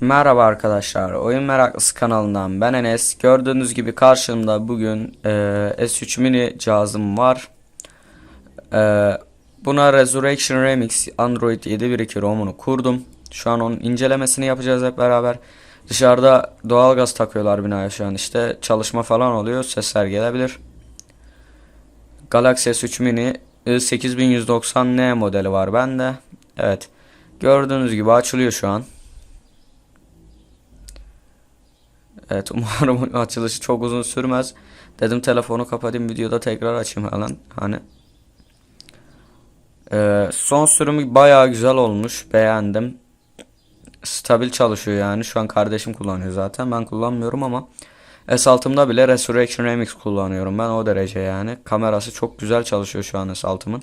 Merhaba arkadaşlar, Oyun Meraklısı kanalından ben Enes. Gördüğünüz gibi karşımda bugün e, S3 mini cihazım var. E, buna Resurrection Remix Android 7.1.2 ROM'unu kurdum. Şu an onun incelemesini yapacağız hep beraber. Dışarıda doğalgaz takıyorlar binaya şu an işte çalışma falan oluyor, sesler gelebilir. Galaxy S3 mini i8190N modeli var bende. Evet, gördüğünüz gibi açılıyor şu an. Evet umarım açılışı çok uzun sürmez. Dedim telefonu kapatayım videoda tekrar açayım falan. Hani. Ee, son sürümü bayağı güzel olmuş. Beğendim. Stabil çalışıyor yani. Şu an kardeşim kullanıyor zaten. Ben kullanmıyorum ama S6'ımda bile Resurrection Remix kullanıyorum ben o derece yani. Kamerası çok güzel çalışıyor şu an S6'ımın.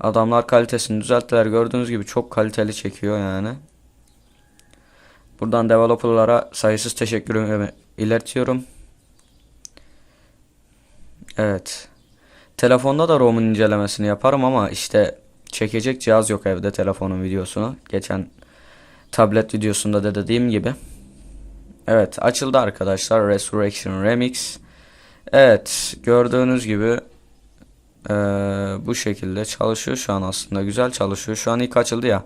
Adamlar kalitesini düzelttiler. Gördüğünüz gibi çok kaliteli çekiyor yani. Buradan developerlara sayısız teşekkürümü iletiyorum. Evet. Telefonda da ROM'un incelemesini yaparım ama işte çekecek cihaz yok evde telefonun videosunu. Geçen tablet videosunda da dediğim gibi. Evet açıldı arkadaşlar Resurrection Remix. Evet gördüğünüz gibi eee, bu şekilde çalışıyor şu an aslında güzel çalışıyor. Şu an ilk açıldı ya.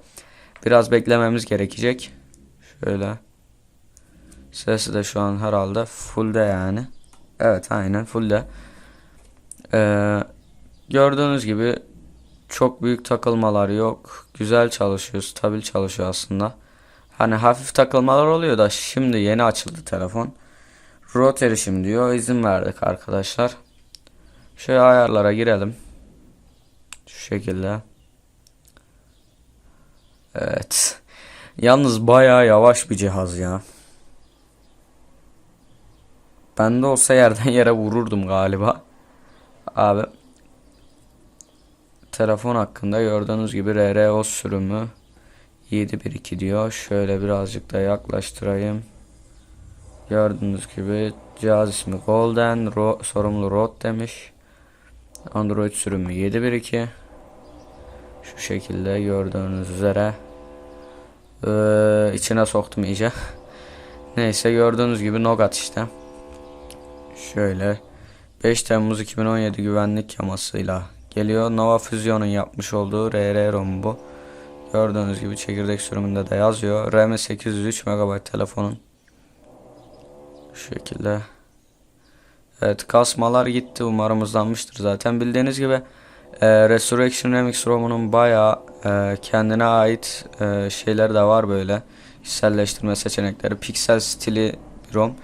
Biraz beklememiz gerekecek. Şöyle. Sesi de şu an herhalde fullde yani. Evet aynen fullde. Ee, gördüğünüz gibi çok büyük takılmalar yok. Güzel çalışıyor, stabil çalışıyor aslında. Hani hafif takılmalar oluyor da şimdi yeni açıldı telefon. Root erişim diyor. izin verdik arkadaşlar. Şöyle ayarlara girelim. Şu şekilde. Evet. Yalnız bayağı yavaş bir cihaz ya. Bende olsa yerden yere vururdum galiba. Abi. Telefon hakkında gördüğünüz gibi RRO sürümü 712 diyor. Şöyle birazcık da yaklaştırayım. Gördüğünüz gibi cihaz ismi Golden Ro sorumlu Rod demiş. Android sürümü 712. Şu şekilde gördüğünüz üzere. Ee, içine soktum iyice. Neyse gördüğünüz gibi Nogat işte. Şöyle 5 Temmuz 2017 güvenlik yamasıyla geliyor. Nova Fusion'un yapmış olduğu RR ROM bu. Gördüğünüz gibi çekirdek sürümünde de yazıyor. RAM 803 MB telefonun. Şu şekilde. Evet kasmalar gitti umarım hızlanmıştır zaten. Bildiğiniz gibi e, Resurrection Remix ROM'unun bayağı e, kendine ait e, şeyler de var böyle. Kişiselleştirme seçenekleri. Piksel stili bir ROM.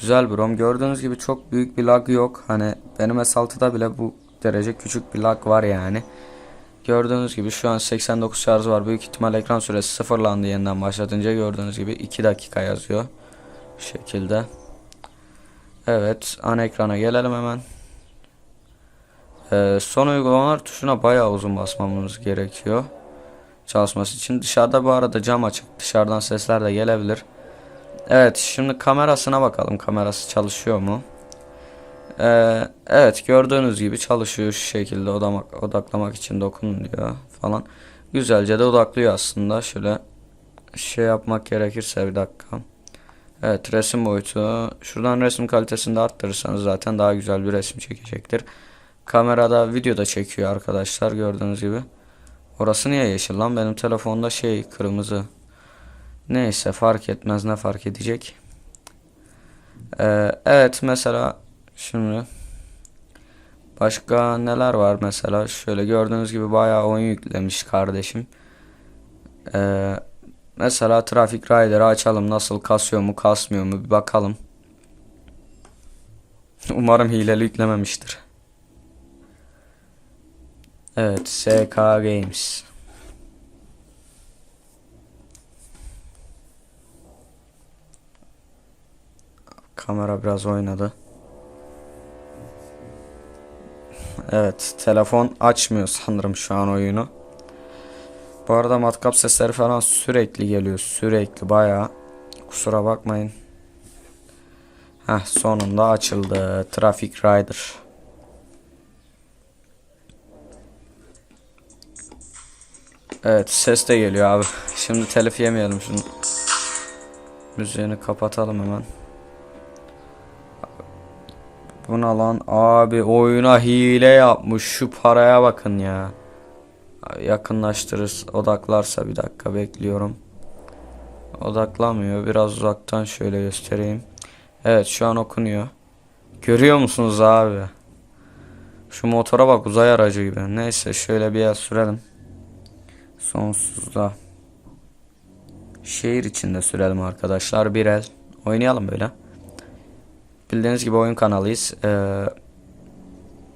Güzel bir ROM. Gördüğünüz gibi çok büyük bir lag yok. Hani benim S6'da bile bu derece küçük bir lag var yani. Gördüğünüz gibi şu an 89 şarj var. Büyük ihtimal ekran süresi sıfırlandı yeniden başlatınca. Gördüğünüz gibi 2 dakika yazıyor. Bu şekilde. Evet ana ekrana gelelim hemen. Ee, son uygulamalar tuşuna bayağı uzun basmamız gerekiyor. Çalışması için. Dışarıda bu arada cam açık. Dışarıdan sesler de gelebilir. Evet şimdi kamerasına bakalım. Kamerası çalışıyor mu? Ee, evet gördüğünüz gibi çalışıyor şu şekilde odamak, odaklamak için dokunun diyor falan. Güzelce de odaklıyor aslında. Şöyle şey yapmak gerekirse bir dakika. Evet resim boyutu. Şuradan resim kalitesini de arttırırsanız zaten daha güzel bir resim çekecektir. Kamerada video da çekiyor arkadaşlar gördüğünüz gibi. Orası niye yeşil lan? Benim telefonda şey kırmızı. Neyse fark etmez ne fark edecek. Ee, evet mesela şimdi başka neler var mesela şöyle gördüğünüz gibi bayağı oyun yüklemiş kardeşim. Ee, mesela Traffic Rider'ı açalım nasıl kasıyor mu kasmıyor mu bir bakalım. Umarım hileli yüklememiştir. Evet SK Games. Kamera biraz oynadı. Evet, telefon açmıyor sanırım şu an oyunu. Bu arada matkap sesleri falan sürekli geliyor. Sürekli bayağı. Kusura bakmayın. Heh, sonunda açıldı. Traffic Rider. Evet, ses de geliyor abi. Şimdi telif yemeyelim şunu. Müziğini kapatalım hemen. Buna lan abi oyuna hile yapmış şu paraya bakın ya. Yakınlaştırırız odaklarsa bir dakika bekliyorum. Odaklamıyor biraz uzaktan şöyle göstereyim. Evet şu an okunuyor. Görüyor musunuz abi? Şu motora bak uzay aracı gibi. Neyse şöyle bir yer sürelim. Sonsuzda. Şehir içinde sürelim arkadaşlar. Bir el. Oynayalım böyle. Bildiğiniz gibi oyun kanalıyız. Ee,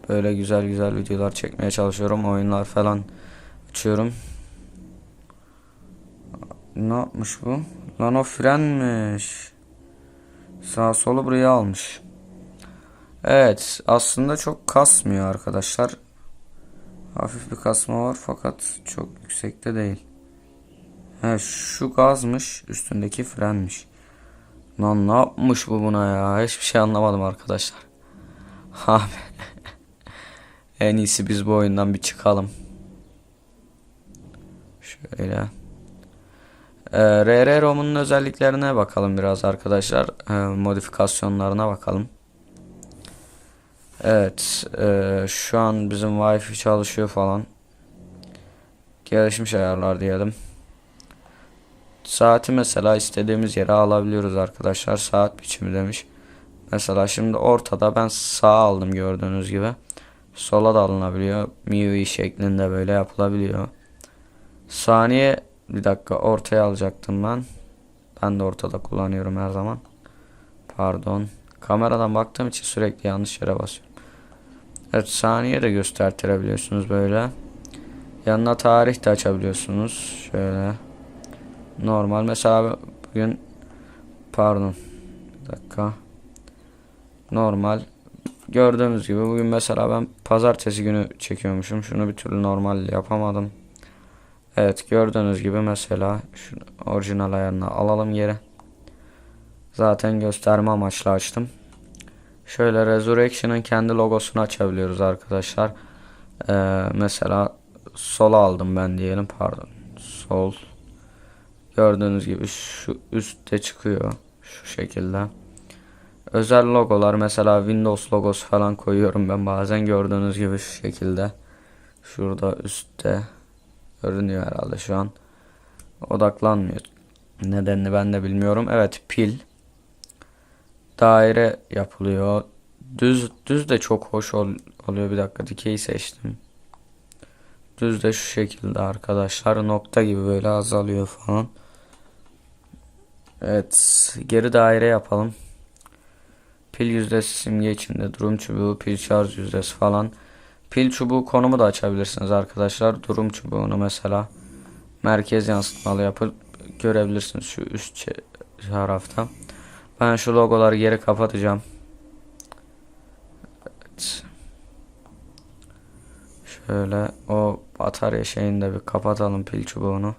böyle güzel güzel videolar çekmeye çalışıyorum. Oyunlar falan açıyorum. Ne yapmış bu? Lan o frenmiş. Sağ solu buraya almış. Evet aslında çok kasmıyor arkadaşlar. Hafif bir kasma var fakat çok yüksekte değil. He şu gazmış üstündeki frenmiş. Lan ne yapmış bu buna ya? Hiçbir şey anlamadım arkadaşlar. Abi. en iyisi biz bu oyundan bir çıkalım. Şöyle. Ee, RR ROM'un özelliklerine bakalım biraz arkadaşlar. Ee, modifikasyonlarına bakalım. Evet. e, şu an bizim Wi-Fi çalışıyor falan. Gelişmiş ayarlar diyelim. Saati mesela istediğimiz yere alabiliyoruz arkadaşlar. Saat biçimi demiş. Mesela şimdi ortada ben sağ aldım gördüğünüz gibi. Sola da alınabiliyor. MIUI şeklinde böyle yapılabiliyor. Saniye bir dakika ortaya alacaktım ben. Ben de ortada kullanıyorum her zaman. Pardon. Kameradan baktığım için sürekli yanlış yere basıyorum. Evet saniye de göstertirebiliyorsunuz böyle. Yanına tarih de açabiliyorsunuz. Şöyle. Normal mesela bugün pardon bir dakika normal gördüğünüz gibi bugün mesela ben pazartesi günü çekiyormuşum şunu bir türlü normal yapamadım Evet gördüğünüz gibi mesela şu orijinal ayarını alalım geri zaten gösterme amaçlı açtım şöyle Resurrection'ın kendi logosunu açabiliyoruz arkadaşlar ee, mesela sola aldım ben diyelim pardon sol Gördüğünüz gibi şu üstte çıkıyor. Şu şekilde. Özel logolar mesela Windows logosu falan koyuyorum ben bazen gördüğünüz gibi şu şekilde. Şurada üstte görünüyor herhalde şu an. Odaklanmıyor. Nedenini ben de bilmiyorum. Evet pil. Daire yapılıyor. Düz düz de çok hoş ol, oluyor. Bir dakika dikeyi seçtim. Düz de şu şekilde arkadaşlar. Nokta gibi böyle azalıyor falan. Evet. Geri daire yapalım. Pil yüzdesi simge içinde. Durum çubuğu, pil şarj yüzdesi falan. Pil çubuğu konumu da açabilirsiniz arkadaşlar. Durum çubuğunu mesela merkez yansıtmalı yapıp görebilirsiniz şu üst tarafta. Ben şu logoları geri kapatacağım. Evet. Şöyle o batarya şeyini de bir kapatalım pil çubuğunu.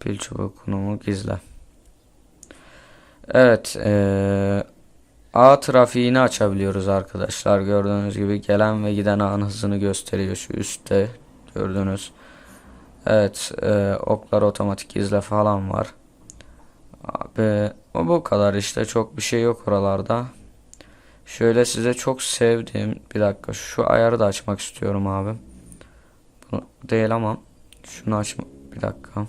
Pil çubuğu konumu gizle. Evet. Ee, ağ trafiğini açabiliyoruz arkadaşlar. Gördüğünüz gibi gelen ve giden ağın hızını gösteriyor şu üstte. Gördünüz. Evet. E, oklar otomatik gizle falan var. Abi o bu kadar işte. Çok bir şey yok oralarda. Şöyle size çok sevdiğim bir dakika şu ayarı da açmak istiyorum abi. Bunu değil ama şunu açma bir dakika.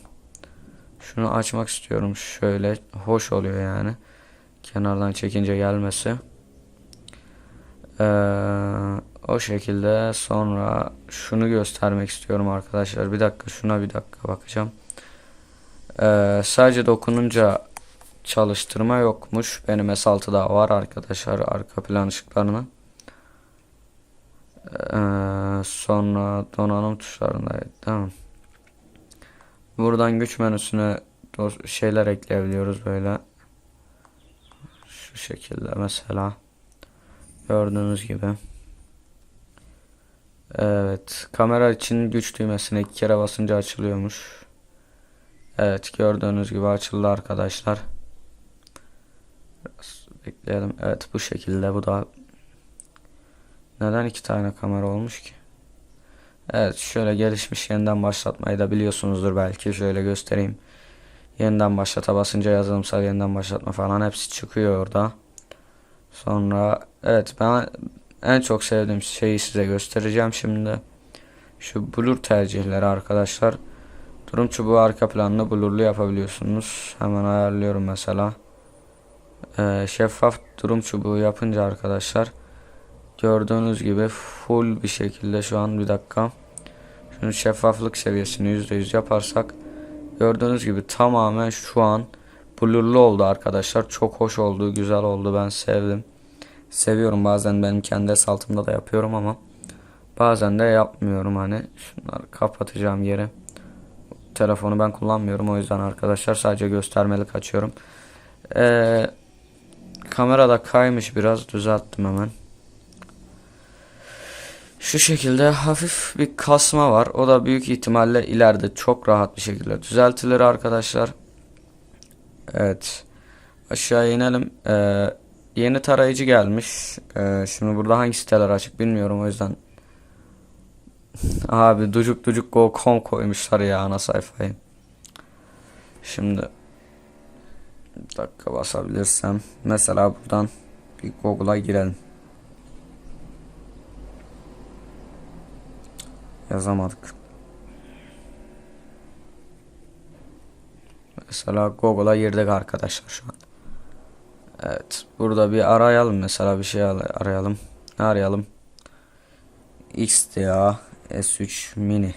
Şunu açmak istiyorum. Şöyle hoş oluyor yani. Kenardan çekince gelmesi. Ee, o şekilde sonra şunu göstermek istiyorum arkadaşlar. Bir dakika şuna bir dakika bakacağım. Ee, sadece dokununca çalıştırma yokmuş. Benim S6'da var arkadaşlar arka plan ışıklarını. Ee, sonra donanım tuşlarında tamam. Buradan güç menüsüne şeyler ekleyebiliyoruz böyle. Şu şekilde mesela. Gördüğünüz gibi. Evet. Kamera için güç düğmesine iki kere basınca açılıyormuş. Evet. Gördüğünüz gibi açıldı arkadaşlar. Biraz bekleyelim. Evet. Bu şekilde. Bu da neden iki tane kamera olmuş ki? Evet şöyle gelişmiş yeniden başlatmayı da biliyorsunuzdur belki şöyle göstereyim. Yeniden başlata basınca yazılımsal yeniden başlatma falan hepsi çıkıyor orada. Sonra evet ben en çok sevdiğim şeyi size göstereceğim şimdi. Şu blur tercihleri arkadaşlar. Durum çubuğu arka planını blurlu yapabiliyorsunuz. Hemen ayarlıyorum mesela. Ee, şeffaf durum çubuğu yapınca arkadaşlar gördüğünüz gibi full bir şekilde şu an bir dakika. Şunun şeffaflık seviyesini %100 yaparsak gördüğünüz gibi tamamen şu an blurlu oldu arkadaşlar. Çok hoş oldu, güzel oldu. Ben sevdim. Seviyorum bazen benim kendi saltımda da yapıyorum ama bazen de yapmıyorum hani. Şunları kapatacağım yere. Telefonu ben kullanmıyorum o yüzden arkadaşlar sadece göstermelik açıyorum. Ee, kamerada kaymış biraz düzelttim hemen. Şu şekilde hafif bir kasma var. O da büyük ihtimalle ileride çok rahat bir şekilde düzeltilir arkadaşlar. Evet. Aşağı inelim. Ee, yeni tarayıcı gelmiş. Ee, şimdi burada hangi siteler açık bilmiyorum o yüzden. Abi ducuk ducuk go.com koymuşlar ya ana sayfayı. Şimdi bir dakika basabilirsem. Mesela buradan bir Google'a girelim. Yazamadık. Mesela Google'a girdik arkadaşlar şu an. Evet. Burada bir arayalım mesela bir şey arayalım. Ne arayalım? XDA S3 mini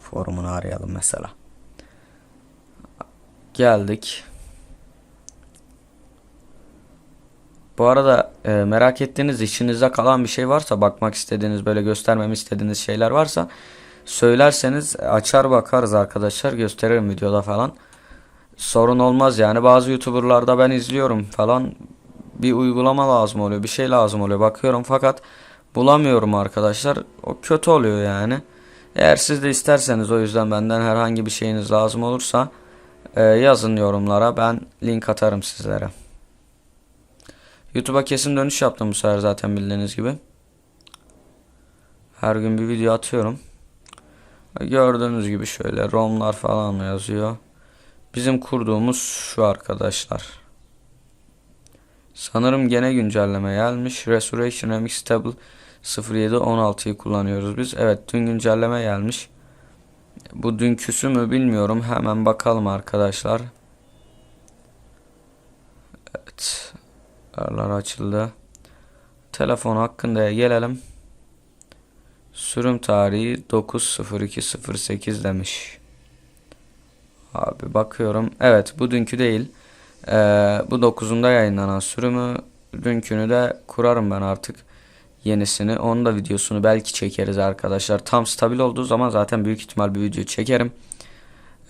forumunu arayalım mesela. Geldik. Bu arada e, merak ettiğiniz içinizde kalan bir şey varsa bakmak istediğiniz böyle göstermemi istediğiniz şeyler varsa söylerseniz açar bakarız arkadaşlar gösteririm videoda falan. Sorun olmaz yani bazı youtuberlarda ben izliyorum falan bir uygulama lazım oluyor bir şey lazım oluyor bakıyorum fakat bulamıyorum arkadaşlar o kötü oluyor yani. Eğer siz de isterseniz o yüzden benden herhangi bir şeyiniz lazım olursa e, yazın yorumlara ben link atarım sizlere. YouTube'a kesin dönüş yaptım bu sefer zaten bildiğiniz gibi. Her gün bir video atıyorum. Gördüğünüz gibi şöyle ROM'lar falan yazıyor. Bizim kurduğumuz şu arkadaşlar. Sanırım gene güncelleme gelmiş. Restoration Remix Stable 0716'yı kullanıyoruz biz. Evet dün güncelleme gelmiş. Bu dünküsü mü bilmiyorum. Hemen bakalım arkadaşlar. Evet. Ayarlar açıldı. Telefon hakkında gelelim. Sürüm tarihi 9.02.08 demiş. Abi bakıyorum. Evet bu dünkü değil. Ee, bu 9'unda yayınlanan sürümü. Dünkünü de kurarım ben artık. Yenisini. Onun da videosunu belki çekeriz arkadaşlar. Tam stabil olduğu zaman zaten büyük ihtimal bir video çekerim.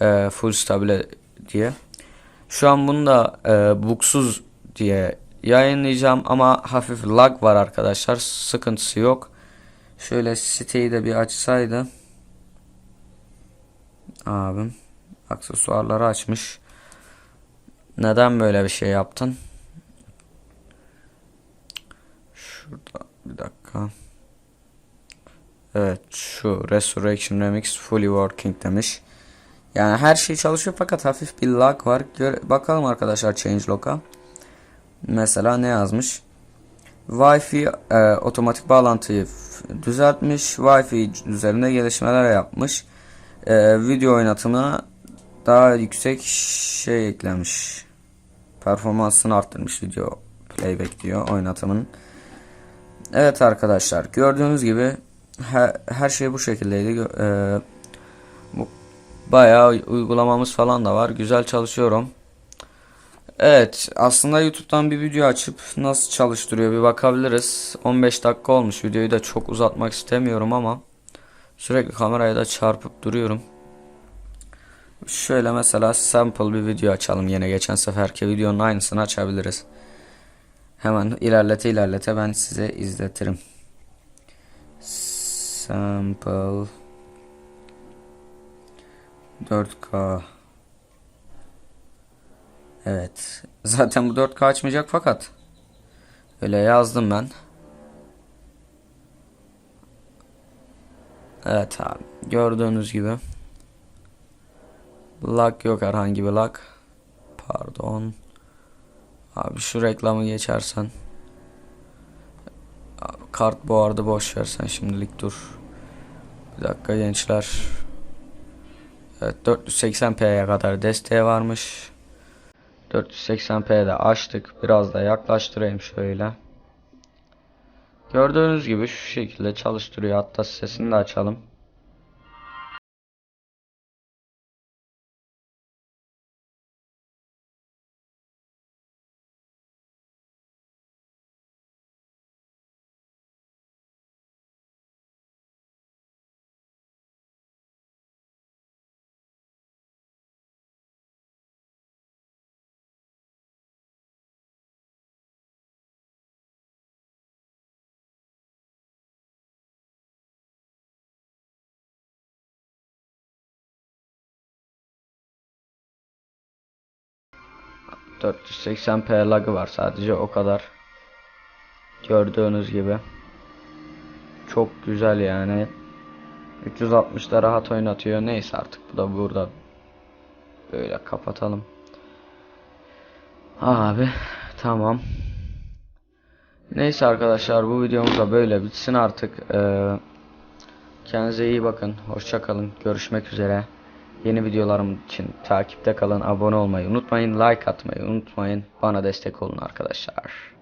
Ee, full stabil diye. Şu an bunu da e, buksuz diye yayınlayacağım ama hafif lag var arkadaşlar. Sıkıntısı yok. Şöyle siteyi de bir açsaydı. Abim aksesuarları açmış. Neden böyle bir şey yaptın? Şurada bir dakika. Evet şu Resurrection Remix fully working demiş. Yani her şey çalışıyor fakat hafif bir lag var. Gör bakalım arkadaşlar changelog'a. Mesela ne yazmış? Wi-Fi e, otomatik bağlantıyı düzeltmiş. Wi-Fi üzerinde gelişmeler yapmış. E, video oynatımına daha yüksek şey eklemiş. Performansını arttırmış video playback diyor oynatımın. Evet arkadaşlar gördüğünüz gibi her, her şey bu şekildeydi. E, bu bayağı uygulamamız falan da var. Güzel çalışıyorum. Evet aslında YouTube'dan bir video açıp nasıl çalıştırıyor bir bakabiliriz. 15 dakika olmuş videoyu da çok uzatmak istemiyorum ama sürekli kameraya da çarpıp duruyorum. Şöyle mesela sample bir video açalım yine geçen seferki videonun aynısını açabiliriz. Hemen ilerlete ilerlete ben size izletirim. Sample 4K Evet. Zaten bu 4K açmayacak fakat öyle yazdım ben. Evet abi. Gördüğünüz gibi lag yok herhangi bir lag. Pardon. Abi şu reklamı geçersen. Abi kart bu arada boş versen şimdilik dur. Bir dakika gençler. Evet 480p'ye kadar desteği varmış. 480p'de açtık. Biraz da yaklaştırayım şöyle. Gördüğünüz gibi şu şekilde çalıştırıyor. Hatta sesini de açalım. ...480p lagı var sadece o kadar. Gördüğünüz gibi. Çok güzel yani. 360'da rahat oynatıyor. Neyse artık bu da burada. Böyle kapatalım. Abi tamam. Neyse arkadaşlar bu videomuz da böyle bitsin artık. Ee, kendinize iyi bakın. Hoşça kalın. Görüşmek üzere. Yeni videolarım için takipte kalın. Abone olmayı unutmayın. Like atmayı unutmayın. Bana destek olun arkadaşlar.